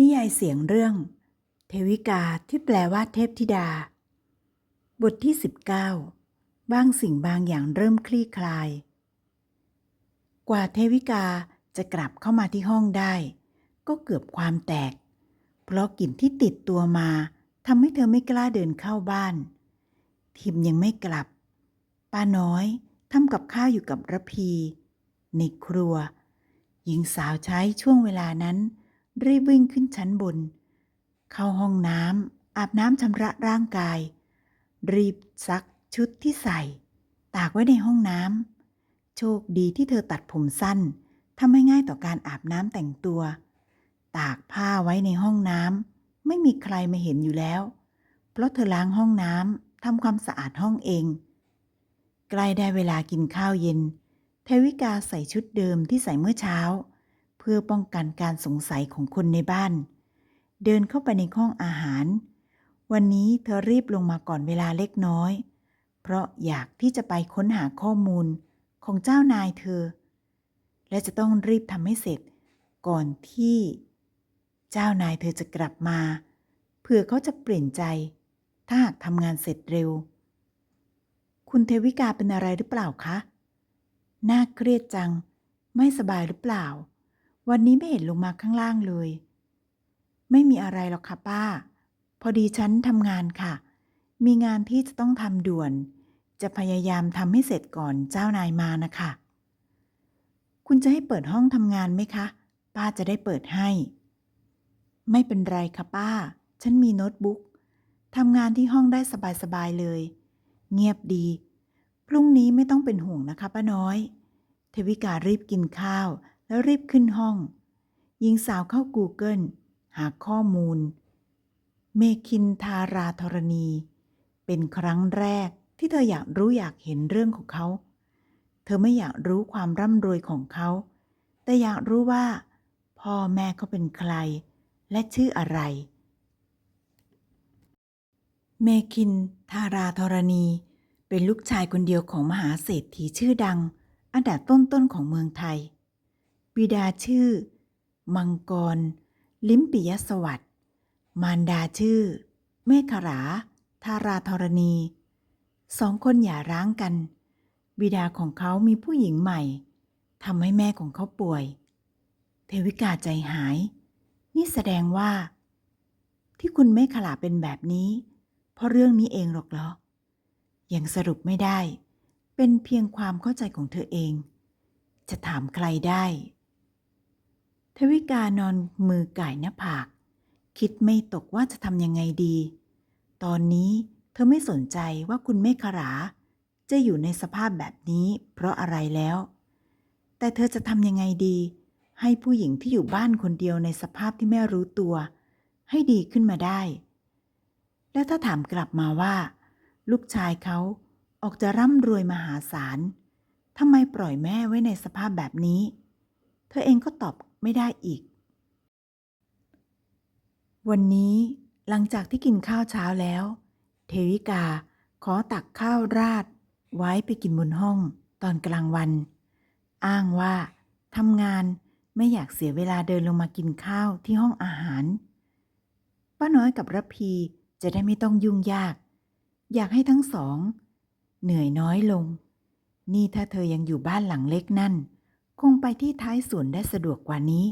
นิยายเสียงเรื่อง เทวิกาที่แปลว่าเทพธิดา บทที่ 19 บางสิ่งบางอย่างเริ่มคลี่คลาย กว่าเทวิกาจะกลับเข้ามาที่ห้องได้ ก็เกือบความแตก เพราะกลิ่นที่ติดตัวมาทำให้เธอไม่กล้าเดินเข้าบ้าน ทิมยังไม่กลับ ป้าน้อยทำกับข้าวอยู่กับระพี ในครัว หญิงสาวใช้ช่วงเวลานั้น รีบวิ่งขึ้นชั้นบน เข้าห้องน้ำอาบน้ำชำระร่างกาย รีบซักชุดที่ใส่ ตากไว้ในห้องน้ำโชคดีที่เธอตัดผมสั้นทำให้ง่ายต่อการอาบน้ำแต่งตัว ตากผ้าไว้ในห้องน้ำไม่มีใครมาเห็นอยู่แล้ว เพราะเธอล้างห้องน้ำทำความสะอาดห้องเอง ใกล้ได้เวลากินข้าวเย็นเทวิกาใส่ชุดเดิมที่ใส่เมื่อเช้า พื่อป้องกันการสงสัยของคนในบ้าน เดินเข้าไปในห้องอาหาร วันนี้เธอรีบลงมาก่อนเวลาเล็กน้อย เพราะอยากที่จะไปค้นหาข้อมูลของเจ้านายเธอ และจะต้องรีบทำให้เสร็จก่อนที่ เจ้านายเธอจะกลับมาเผื่อเขาจะเปลี่ยนใจ ถ้าหากทำงานเสร็จเร็ว คุณเทวิกาเป็นอะไรหรือเปล่าคะ น่าเครียดจัง ไม่สบายหรือเปล่า วันนี้ไม่เห็นลงมาข้างล่างเลย ไม่มีอะไรหรอกค่ะป้า พอดีฉันทำงานค่ะ มีงานที่จะต้องทำด่วน จะพยายามทำให้เสร็จก่อนเจ้านายมานะคะ คุณจะให้เปิดห้องทำงานไหมคะ ป้าจะได้เปิดให้ ไม่เป็นไรค่ะป้า ฉันมีโน้ตบุ๊กทำงานที่ห้องได้สบายๆเลย เงียบดี พรุ่งนี้ไม่ต้องเป็นห่วงนะคะป้าน้อย เทวิการีบกินข้าว แล้วรีบขึ้นห้องหญิงสาวเข้า Google หาข้อมูล เมคินทาราธรณี เป็นครั้งแรกที่เธออยากรู้อยากเห็นเรื่องของเขา เธอไม่อยากรู้ความร่ำรวยของเขา แต่อยากรู้ว่า พ่อแม่เขาเป็นใคร และชื่ออะไร เมคินทาราธรณี เป็นลูกชายคนเดียวของมหาเศรษฐีชื่อดัง อันดับต้นๆของเมืองไทย บิดาชื่อ มังกร ลิมปิยสวัสดิ์มารดาชื่อ เมฆราทาราธรณี สองคนหย่าร้างกัน บิดาของเขามีผู้หญิงใหม่ทำให้แม่ของเขาป่วย เทวิกาใจหาย นี่แสดงว่า ที่คุณเมฆลาเป็นแบบนี้ เพราะเรื่องนี้เองหรอกเหรอ ยังสรุปไม่ได้ เป็นเพียงความเข้าใจของเธอเอง จะถามใครได้ ทวิกานอนมือก่ายหน้าผาก คิดไม่ตกว่าจะทำยังไงดี ตอนนี้เธอไม่สนใจว่าคุณเมฆรา จะอยู่ในสภาพแบบนี้เพราะอะไรแล้ว แต่เธอจะทำยังไงดี ให้ผู้หญิงที่อยู่บ้านคนเดียวในสภาพที่ไม่รู้ตัว ให้ดีขึ้นมาได้ และถ้าถามกลับมาว่า ลูกชายเขาออกจะร่ำรวยมหาศาลทำไมปล่อยแม่ไว้ในสภาพแบบนี้ เธอเองก็ตอบ ไม่ได้อีก วันนี้หลังจากที่กินข้าวเช้าแล้ว เทวิกาขอตักข้าวราด ไว้ไปกินบนห้องตอนกลางวัน อ้างว่าทำงานไม่อยากเสียเวลาเดินลงมากินข้าวที่ห้องอาหาร ป้าน้อยกับระพีจะได้ไม่ต้องยุ่งยาก อยากให้ทั้งสอง เหนื่อยน้อยลง นี่ถ้าเธอยังอยู่บ้านหลังเล็กนั่น คงไปที่ท้ายสวนได้สะดวกกว่านี้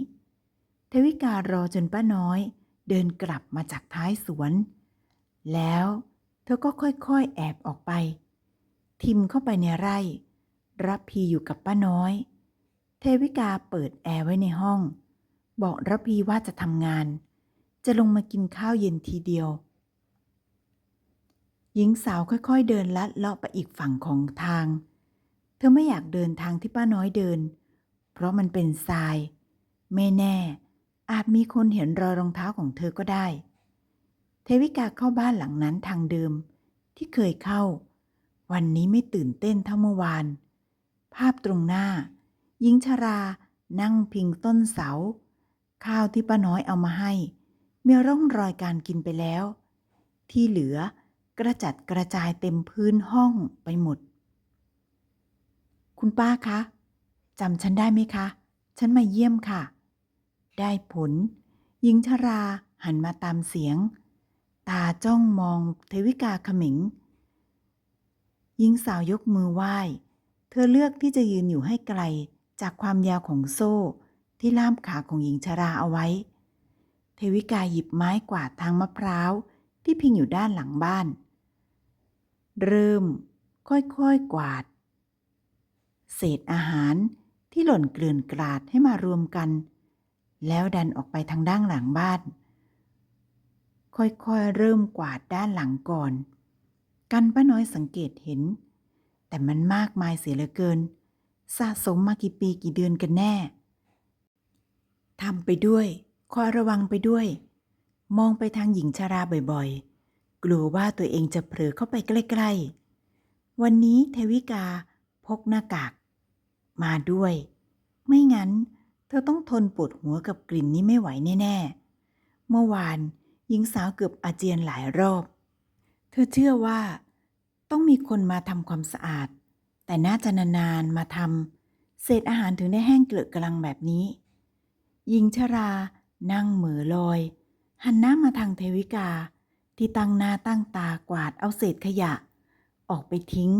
เทวิการอจนป้าน้อย เดินกลับมาจากท้ายสวน แล้วเธอก็ค่อยๆแอบออกไป ทิมเข้าไปในไร่ รับพีอยู่กับป้าน้อย เทวิกาเปิดแอร์ไว้ในห้อง บอกรับพีว่าจะทำงาน จะลงมากินข้าวเย็นทีเดียว หญิงสาวค่อยๆเดินลัดเลาะไปอีกฝั่งของทาง เธอไม่อยากเดินทางที่ป้าน้อยเดินเพราะมันเป็นทราย ไม่แน่ อาจมีคนเห็นรอยรองเท้าของเธอก็ได้ เทวิกาเข้าบ้านหลังนั้นทางเดิม ที่เคยเข้า วันนี้ไม่ตื่นเต้นเท่าเมื่อวาน ภาพตรงหน้า หญิงชรานั่งพิงต้นเสา ข้าวที่ป้าน้อยเอามาให้ มีร่องรอยการกินไปแล้ว ที่เหลือกระจัดกระจายเต็มพื้นห้องไปหมด คุณป้าคะ จำฉันได้ไหมคะ ฉันมาเยี่ยมค่ะ ได้ผล หญิงชราหันมาตามเสียง ตาจ้องมองเทวิกาขมิง หญิงสาวยกมือไหว้ เธอเลือกที่จะยืนอยู่ให้ไกลจากความยาวของโซ่ ที่ล่ามขาของหญิงชราเอาไว้ เทวิกาหยิบไม้กวาดทางมะพร้าวที่พิงอยู่ด้านหลังบ้าน เริ่มค่อยๆกวาด เศษอาหาร ที่หล่นเกลื่อนกลาดให้มารวมกัน แล้วดันออกไปทางด้านหลังบ้าน ค่อยๆเริ่มกวาดด้านหลังก่อน กันป้าน้อยสังเกตเห็น แต่มันมากมายเสียเหลือเกิน สะสมมากี่ปีกี่เดือนกันแน่ทำไปด้วยคอยระวังไปด้วย มองไปทางหญิงชราบ่อยๆ กลัวว่าตัวเองจะเผลอเข้าไปใกล้ๆ วันนี้เทวิกาพกหน้ากาก มาด้วย ไม่งั้น เธอต้องทนปวดหัวกับกลิ่นนี้ไม่ไหวแน่ๆ เมื่อวานหญิงสาวเกือบอาเจียนหลายรอบ เธอเชื่อว่า ต้องมีคนมาทำความสะอาด แต่น่าจะนานๆมาทำเศษอาหารถึงได้แห้งเกลือะกลังแบบนี้ หญิงชรา นั่งเหมือลอย หันหน้ามาทางเทวิกา ที่ตั้งหน้าตั้งตากวาดเอาเศษขยะ ออกไปทิ้ง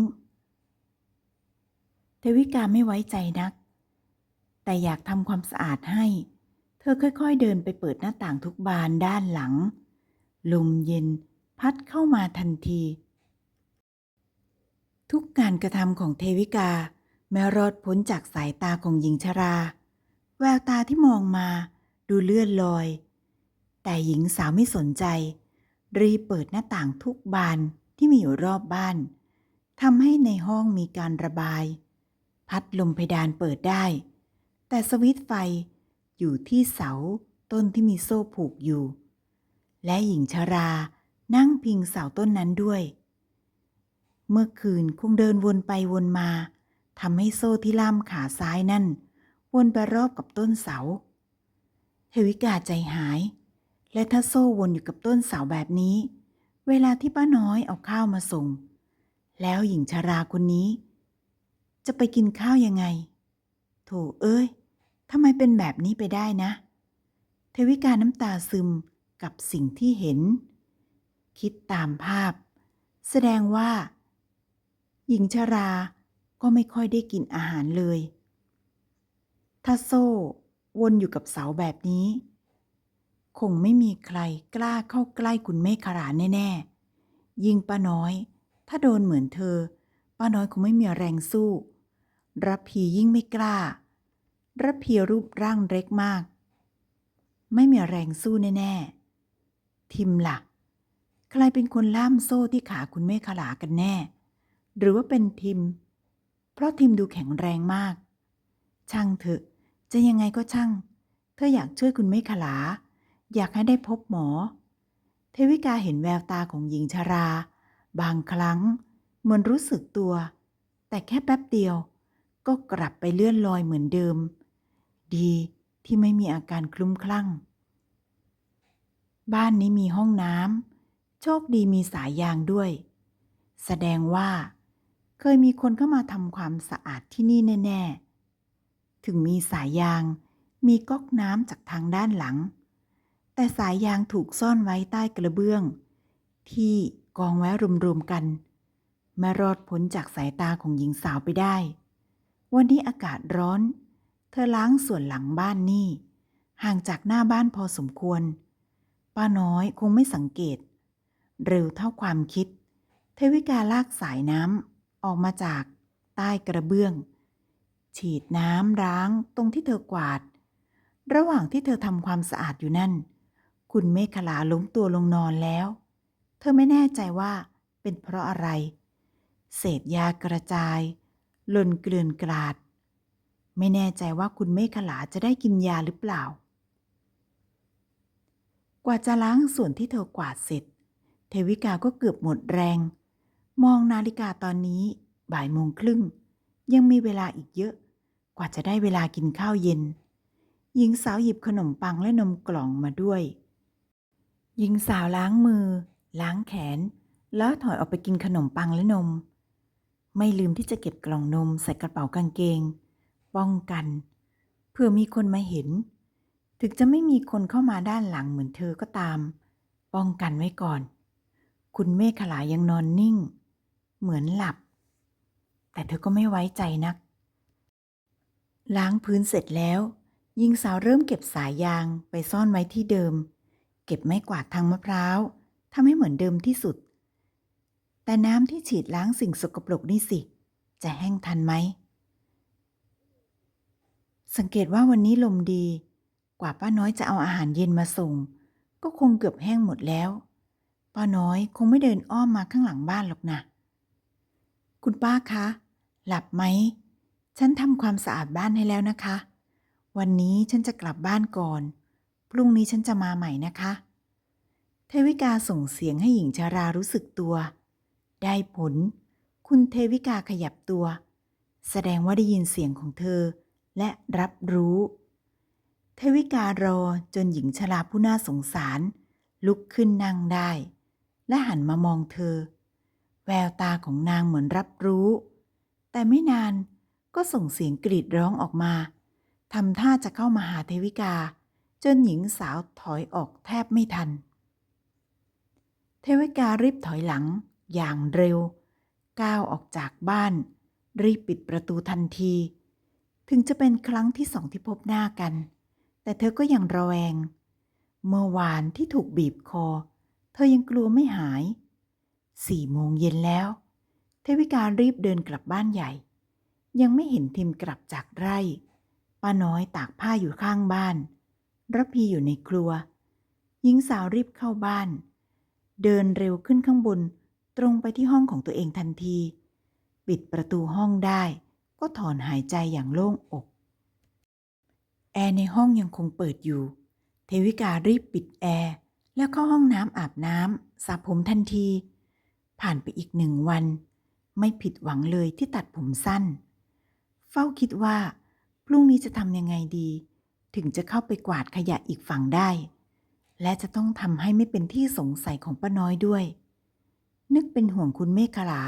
เทวิกาไม่ไว้ใจนัก แต่อยากทำความสะอาดให้ เธอค่อยๆเดินไปเปิดหน้าต่างทุกบานด้านหลัง ลมเย็นพัดเข้ามาทันที ทุกการกระทำของเทวิกา แม้รอดพ้นจากสายตาของหญิงชรา แววตาที่มองมาดูเลื่อนลอย แต่หญิงสาวไม่สนใจ รีเปิดหน้าต่างทุกบานที่มีอยู่รอบบ้านทำให้ในห้องมีการระบาย พัดลมเพดานเปิดได้ แต่สวิตไฟอยู่ที่เสาต้นที่มีโซ่ผูกอยู่ และหญิงชรานั่งพิงเสาต้นนั้นด้วย เมื่อคืนคงเดินวนไปวนมาทำให้โซ่ที่ล่ามขาซ้ายนั่น วนไปรอบกับต้นเสาเทวิกาใจหาย และถ้าโซ่วนอยู่กับต้นเสาแบบนี้ เวลาที่ป้าน้อยเอาข้าวมาส่ง แล้วหญิงชาราคนนี้ จะไปกินข้าวยังไง โถเอ้ยทำไมเป็นแบบนี้ไปได้นะ เทวิกาน้ำตาซึมกับสิ่งที่เห็น คิดตามภาพ แสดงว่า หญิงชราก็ไม่ค่อยได้กินอาหารเลย ถ้าโซ่วนอยู่กับเสาแบบนี้ คงไม่มีใครกล้าเข้าใกล้คุณเมฆขลาแน่ ๆ ยิ่งป้าน้อย ถ้าโดนเหมือนเธอ ป้าน้อยคงไม่มีแรงสู้ รับพียิ่งไม่กล้า รับพีรูปร่างเล็กมาก ไม่มีแรงสู้แน่ๆ ทิมละ่ะ ใครเป็นคนล่ามโซ่ที่ขาคุณเมฆขลากันแน่ หรือว่าเป็นทิม เพราะทิมดูแข็งแรงมาก ช่างเถอะ จะยังไงก็ช่าง เธออยากช่วยคุณเมฆขลา อยากให้ได้พบหมอ เทวิกาเห็นแววตาของหญิงชารา บางครั้งเหมือนรู้สึกตัว แต่แค่แป๊บเดียว ก็กลับไปเลื่อนลอยเหมือนเดิม ดีที่ไม่มีอาการคลุ้มคลั่ง บ้านนี้มีห้องน้ำโชคดีมีสายยางด้วย แสดงว่า เคยมีคนเข้ามาทำความสะอาดที่นี่แน่ ๆ ถึงมีสายยางมีก๊อกน้ำจากทางด้านหลัง แต่สายยางถูกซ่อนไว้ใต้กระเบื้อง ที่กองไว้รวมๆกันแม่รอดพ้นจากสายตาของหญิงสาวไปได้ วันนี้อากาศร้อน เธอล้างส่วนหลังบ้านนี่ ห่างจากหน้าบ้านพอสมควร ป้าน้อยคงไม่สังเกต เร็วเท่าความคิด เทวิกาลากสายน้ำออกมาจากใต้กระเบื้อง ฉีดน้ำร้างตรงที่เธอกวาด ระหว่างที่เธอทำความสะอาดอยู่นั่น คุณเมฆลาล้มตัวลงนอนแล้ว เธอไม่แน่ใจว่าเป็นเพราะอะไร เศษยากระจาย หล่นเกลื่อนกลาด ไม่แน่ใจว่าคุณเมฆลาจะได้กินยาหรือเปล่า กว่าจะล้างส่วนที่เธอกวาดเสร็จ เทวิกาก็เกือบหมดแรง มองนาฬิกาตอนนี้บ่ายโมงครึ่ง ยังมีเวลาอีกเยอะ กว่าจะได้เวลากินข้าวเย็น หญิงสาวหยิบขนมปังและนมกล่องมาด้วย หญิงสาวล้างมือ ล้างแขน แล้วถอยออกไปกินขนมปังและนม ไม่ลืมที่จะเก็บกล่องนมใส่กระเป๋ากางเกง ป้องกัน เพื่อมีคนมาเห็น ถึงจะไม่มีคนเข้ามาด้านหลังเหมือนเธอก็ตาม ป้องกันไว้ก่อน คุณเมฆขลายังนอนนิ่ง เหมือนหลับ แต่เธอก็ไม่ไว้ใจนัก ล้างพื้นเสร็จแล้วหญิงสาวเริ่มเก็บสายยางไปซ่อนไว้ที่เดิม เก็บไม้กวาดทางมะพร้าวทำให้เหมือนเดิมที่สุด แต่น้ำที่ฉีดล้างสิ่งสกปรกนี่สิ จะแห้งทันไหม สังเกตว่าวันนี้ลมดี กว่าป้าน้อยจะเอาอาหารเย็นมาส่ง ก็คงเกือบแห้งหมดแล้ว ป้าน้อยคงไม่เดินอ้อมมาข้างหลังบ้านหรอกนะคุณป้าคะ หลับไหม ฉันทำความสะอาดบ้านให้แล้วนะคะ วันนี้ฉันจะกลับบ้านก่อน พรุ่งนี้ฉันจะมาใหม่นะคะ เทวิกาส่งเสียงให้หญิงชารารู้สึกตัว ได้ผล คุณเทวิกาขยับตัว แสดงว่าได้ยินเสียงของเธอ และรับรู้ เทวิการอจนหญิงชราผู้น่าสงสาร ลุกขึ้นนั่งได้ และหันมามองเธอ แววตาของนางเหมือนรับรู้ แต่ไม่นานก็ส่งเสียงกรีดร้องออกมาทำท่าจะเข้ามาหาเทวิกา จนหญิงสาวถอยออกแทบไม่ทัน เทวิการีบถอยหลัง อย่างเร็ว ก้าวออกจากบ้าน รีบปิดประตูทันที ถึงจะเป็นครั้งที่สองที่พบหน้ากัน แต่เธอก็ยังระแวง เมื่อวานที่ถูกบีบคอ เธอยังกลัวไม่หาย สี่โมงเย็นแล้ว เทวิการรีบเดินกลับบ้านใหญ่ ยังไม่เห็นทิมกลับจากไร่ ป้าน้อยตากผ้าอยู่ข้างบ้านระพีอยู่ในครัว หญิงสาวรีบเข้าบ้าน เดินเร็วขึ้นข้างบน ตรงไปที่ห้องของตัวเองทันที ปิดประตูห้องได้ ก็ถอนหายใจอย่างโล่งอก แอร์ในห้องยังคงเปิดอยู่ เทวิการีบปิดแอร์ แล้วเข้าห้องน้ำอาบน้ำสระผมทันที ผ่านไปอีกหนึ่งวัน ไม่ผิดหวังเลยที่ตัดผมสั้น เฝ้าคิดว่าพรุ่งนี้จะทำยังไงดี ถึงจะเข้าไปกวาดขยะอีกฝั่งได้ และจะต้องทำให้ไม่เป็นที่สงสัยของป้าน้อยด้วย นึกเป็นห่วงคุณเมฆขลา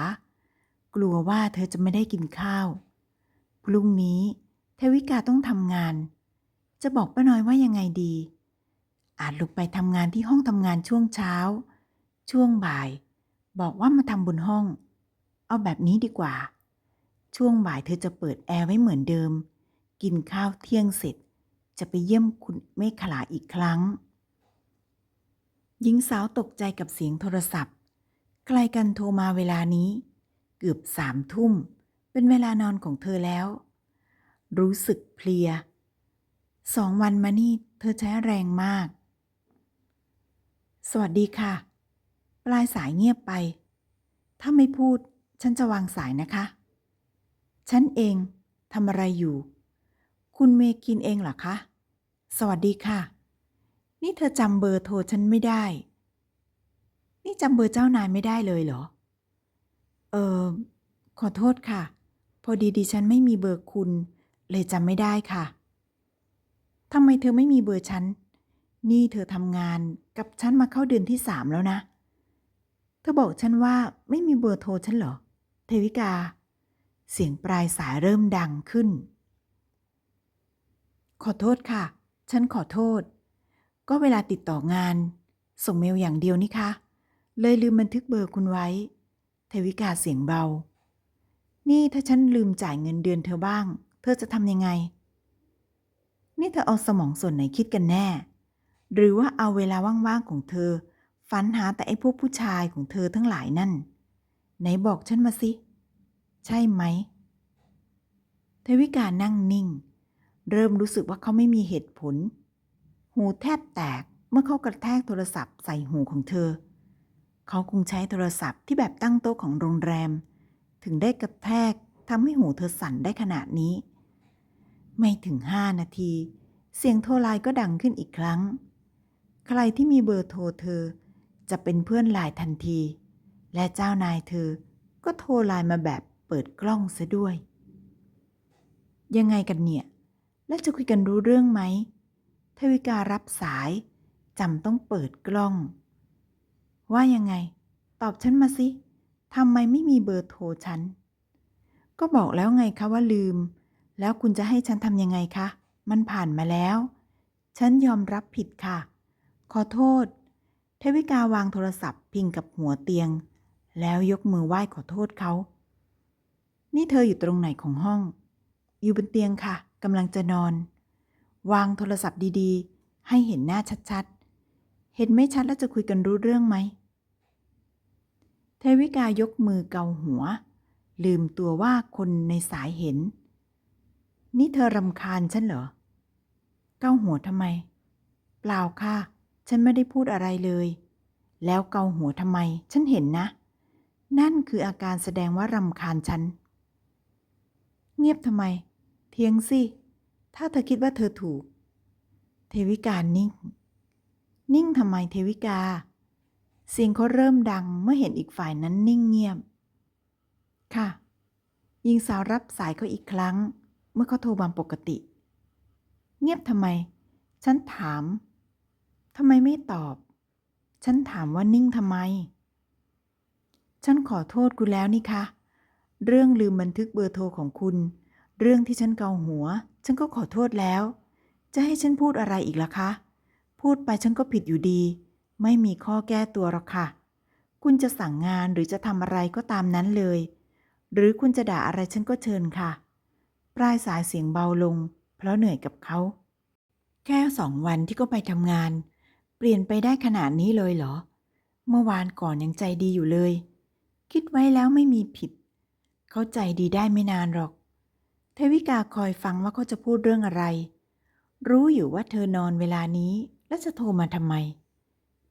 กลัวว่าเธอจะไม่ได้กินข้าว พรุ่งนี้เทวิกาต้องทำงาน จะบอกป้าน้อยว่ายังไงดี อาจลุกไปทำงานที่ห้องทำงานช่วงเช้า ช่วงบ่าย บอกว่ามาทำบนห้อง เอาแบบนี้ดีกว่า ช่วงบ่ายเธอจะเปิดแอร์ไว้เหมือนเดิม กินข้าวเที่ยงเสร็จ จะไปเยี่ยมคุณเมฆขลาอีกครั้ง หญิงสาวตกใจกับเสียงโทรศัพท์ ใครกันโทรมาเวลานี้ เกือบสามทุ่ม เป็นเวลานอนของเธอแล้ว รู้สึกเพลีย สองวันมานี่เธอใช้แรงมาก สวัสดีค่ะ ปลายสายเงียบไป ถ้าไม่พูดฉันจะวางสายนะคะ ฉันเองทำอะไรอยู่ คุณเมกินเองเหรอคะ สวัสดีค่ะ นี่เธอจำเบอร์โทรฉันไม่ได้ จำเบอร์เจ้านายไม่ได้เลยเหรอ เออขอโทษค่ะ พอดีดิฉันไม่มีเบอร์คุณ เลยจำไม่ได้ค่ะทำไมเธอไม่มีเบอร์ฉัน นี่เธอทำงานกับฉันมาเข้าเดือนที่สามแล้วนะ เธอบอกฉันว่าไม่มีเบอร์โทรฉันเหรอ เทวิกา เสียงปลายสายเริ่มดังขึ้น ขอโทษค่ะ ฉันขอโทษ ก็เวลาติดต่องาน ส่งเมลอย่างเดียวนี่คะ เลยลืมบันทึกเบอร์คุณไว้ เทวิกาเสียงเบา นี่ถ้าฉันลืมจ่ายเงินเดือนเธอบ้าง เธอจะทำยังไง นี่เธอเอาสมองส่วนไหนคิดกันแน่ หรือว่าเอาเวลาว่างๆของเธอ ฝันหาแต่ไอ้พวกผู้ชายของเธอทั้งหลายนั่น ไหนบอกฉันมาสิ ใช่ไหม เทวิกานั่งนิ่ง เริ่มรู้สึกว่าเขาไม่มีเหตุผล หูแทบแตกเมื่อเขากระแทกโทรศัพท์ใส่หูของเธอ เขาคงใช้โทรศัพท์ที่แบบตั้งโต๊ะของโรงแรม ถึงได้กระแทกทำให้หูเธอสั่นได้ขนาดนี้ ไม่ถึงห้านาที เสียงโทรไลน์ก็ดังขึ้นอีกครั้ง ใครที่มีเบอร์โทรเธอ จะเป็นเพื่อนไลน์ทันที และเจ้านายเธอก็โทรไลน์มาแบบเปิดกล้องซะด้วย ยังไงกันเนี่ย แล้วจะคุยกันรู้เรื่องไหมทวิการับสายจำต้องเปิดกล้อง ว่ายังไง ตอบฉันมาสิทำไมไม่มีเบอร์โทรฉัน ก็บอกแล้วไงคะว่าลืม แล้วคุณจะให้ฉันทำยังไงคะ มันผ่านมาแล้ว ฉันยอมรับผิดค่ะ ขอโทษ เทวิกาวางโทรศัพท์พิงกับหัวเตียง แล้วยกมือไหว้ขอโทษเขา นี่เธออยู่ตรงไหนของห้อง อยู่บนเตียงค่ะกำลังจะนอน วางโทรศัพท์ดีๆ ให้เห็นหน้าชัดๆ เห็นไม่ชัดแล้วจะคุยกันรู้เรื่องไหม เทวิกายกมือเกาหัว ลืมตัวว่าคนในสายเห็น นี่เธอรำคาญฉันเหรอ เกาหัวทำไม เปล่าค่ะ ฉันไม่ได้พูดอะไรเลย แล้วเกาหัวทำไม ฉันเห็นนะ นั่นคืออาการแสดงว่ารำคาญฉัน เงียบทำไม เทียงสิ ถ้าเธอคิดว่าเธอถูก เทวิกานิ่ง นิ่งทำไมเทวิกา เสียงเขาเริ่มดังเมื่อเห็นอีกฝ่ายนั้นนิ่งเงียบ ค่ะหญิงสาวรับสายเขาอีกครั้ง เมื่อเขาโทรมาปกติ เงียบทำไม ฉันถามทำไมไม่ตอบ ฉันถามว่านิ่งทำไม ฉันขอโทษคุณแล้วนี่คะเรื่องลืมบันทึกเบอร์โทรของคุณ เรื่องที่ฉันเกาหัว ฉันก็ขอโทษแล้ว จะให้ฉันพูดอะไรอีกล่ะคะ พูดไปฉันก็ผิดอยู่ดี ไม่มีข้อแก้ตัวหรอกค่ะ คุณจะสั่งงานหรือจะทำอะไรก็ตามนั้นเลย หรือคุณจะด่าอะไรฉันก็เชิญค่ะ ปลายสายเสียงเบาลง เพราะเหนื่อยกับเขา แค่สองวันที่ก็ไปทำงาน เปลี่ยนไปได้ขนาดนี้เลยเหรอ เมื่อวานก่อนยังใจดีอยู่เลย คิดไว้แล้วไม่มีผิด เขาใจดีได้ไม่นานหรอก เทวิกาคอยฟังว่าเขาจะพูดเรื่องอะไร รู้อยู่ว่าเธอนอนเวลานี้แล้วจะโทรมาทำไม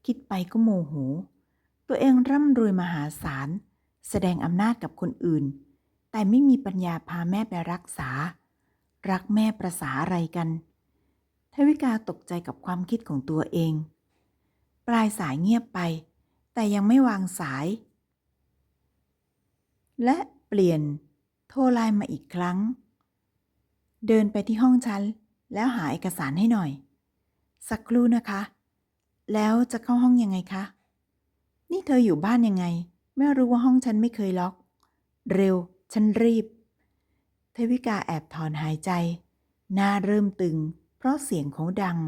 คิดไปก็โมโห ตัวเองร่ำรวยมหาศาล แสดงอำนาจกับคนอื่น แต่ไม่มีปัญญาพาแม่ไปรักษา รักแม่ประสาอะไรกัน ทวิกาตกใจกับความคิดของตัวเอง ปลายสายเงียบไป แต่ยังไม่วางสาย และเปลี่ยนโทรไลน์มาอีกครั้ง เดินไปที่ห้องฉัน แล้วหาเอกสารให้หน่อย สักครู่นะคะ แล้วจะเข้าห้องยังไงคะ นี่เธออยู่บ้านยังไง ไม่รู้ว่าห้องฉันไม่เคยล็อก เร็ว ฉันรีบ เทวิกาแอบถอนหายใจ หน้าเริ่มตึง เพราะเสียงของดัง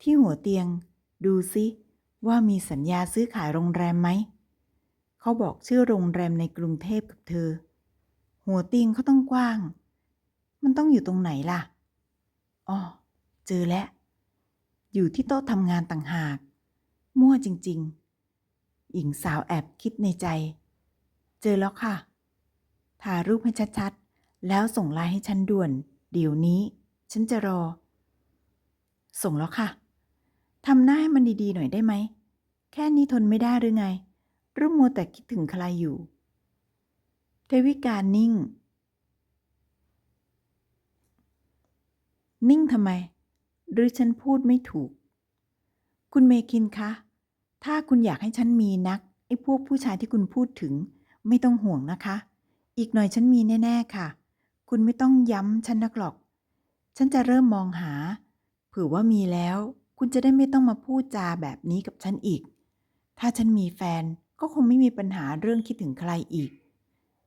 ที่หัวเตียง ดูซิว่ามีสัญญาซื้อขายโรงแรมไหม เขาบอกชื่อโรงแรมในกรุงเทพกับเธอ หัวเตียงเขาต้องกว้าง มันต้องอยู่ตรงไหนล่ะ อ๋อ เจอแล้ว อยู่ที่โต๊ะทำงานต่างหาก มั่วจริง ๆ หญิงสาวแอบคิดในใจ เจอแล้วค่ะ ถ่ายรูปให้ชัดๆ แล้วส่งไลน์ให้ฉันด่วน เดี๋ยวนี้ ฉันจะรอ ส่งแล้วค่ะ ทำหน้าให้มันดีๆ หน่อยได้ไหม แค่นี้ทนไม่ได้หรือไงรือมัวแต่คิดถึงใครอยู่เทวิการนิ่ง นิ่งทำไม หรือฉันพูดไม่ถูก คุณเมคินคะ ถ้าคุณอยากให้ฉันมีนักไอ้พวกผู้ชายที่คุณพูดถึง ไม่ต้องห่วงนะคะ อีกหน่อยฉันมีแน่ ๆค่ะ คุณไม่ต้องย้ำฉันนักหรอก ฉันจะเริ่มมองหา เผื่อว่ามีแล้ว คุณจะได้ไม่ต้องมาพูดจาแบบนี้กับฉันอีก ถ้าฉันมีแฟนก็คงไม่มีปัญหาเรื่องคิดถึงใครอีก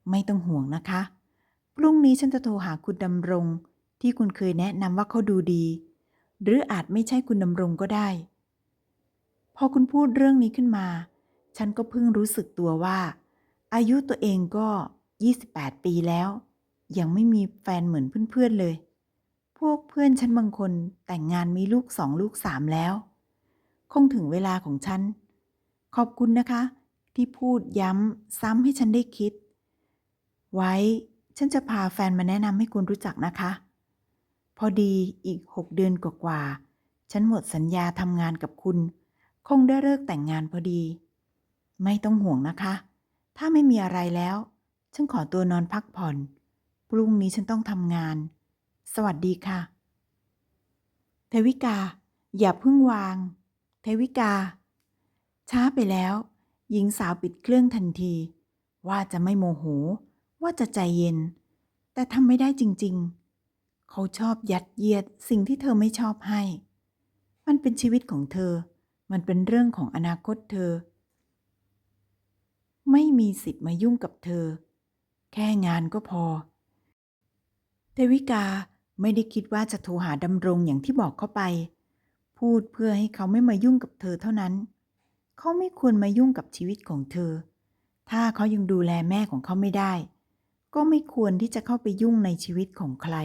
ไม่ต้องห่วงนะคะ พรุ่งนี้ฉันจะโทรหาคุณดำรง ที่คุณเคยแนะนำว่าเขาดูดี หรืออาจไม่ใช่คุณดำรงก็ได้ พอคุณพูดเรื่องนี้ขึ้นมา ฉันก็เพิ่งรู้สึกตัวว่า อายุตัวเองก็ 28 ปีแล้ว ยังไม่มีแฟนเหมือนเพื่อนๆเลย พวกเพื่อนฉันบางคนแต่งงานมีลูกสองลูกสามแล้ว คงถึงเวลาของฉัน ขอบคุณนะคะ ที่พูดย้ำซ้ำให้ฉันได้คิด ไว้ฉันจะพาแฟนมาแนะนำให้คุณรู้จักนะคะ พอดีอีกหกเดือนกว่าๆ ฉันหมดสัญญาทำงานกับคุณ คงได้เลิกแต่งงานพอดี ไม่ต้องห่วงนะคะ ถ้าไม่มีอะไรแล้ว ฉันขอตัวนอนพักผ่อน พรุ่งนี้ฉันต้องทำงาน สวัสดีค่ะ เทวิกา อย่าเพิ่งวาง เทวิกา ช้าไปแล้ว หญิงสาวปิดเครื่องทันที ว่าจะไม่โมโห ว่าจะใจเย็น แต่ทำไม่ได้จริง ๆ เขาชอบยัดเยียดสิ่งที่เธอไม่ชอบให้ มันเป็นชีวิตของเธอ มันเป็นเรื่องของอนาคตเธอ ไม่มีสิทธิ์มายุ่งกับเธอ แค่งานก็พอเทวิกาไม่ได้คิดว่าจะโทรหาดำรงอย่างที่บอกเข้าไป พูดเพื่อให้เขาไม่มายุ่งกับเธอเท่านั้น เขาไม่ควรมายุ่งกับชีวิตของเธอ ถ้าเขายังดูแลแม่ของเขาไม่ได้ ก็ไม่ควรที่จะเข้าไปยุ่งในชีวิตของใคร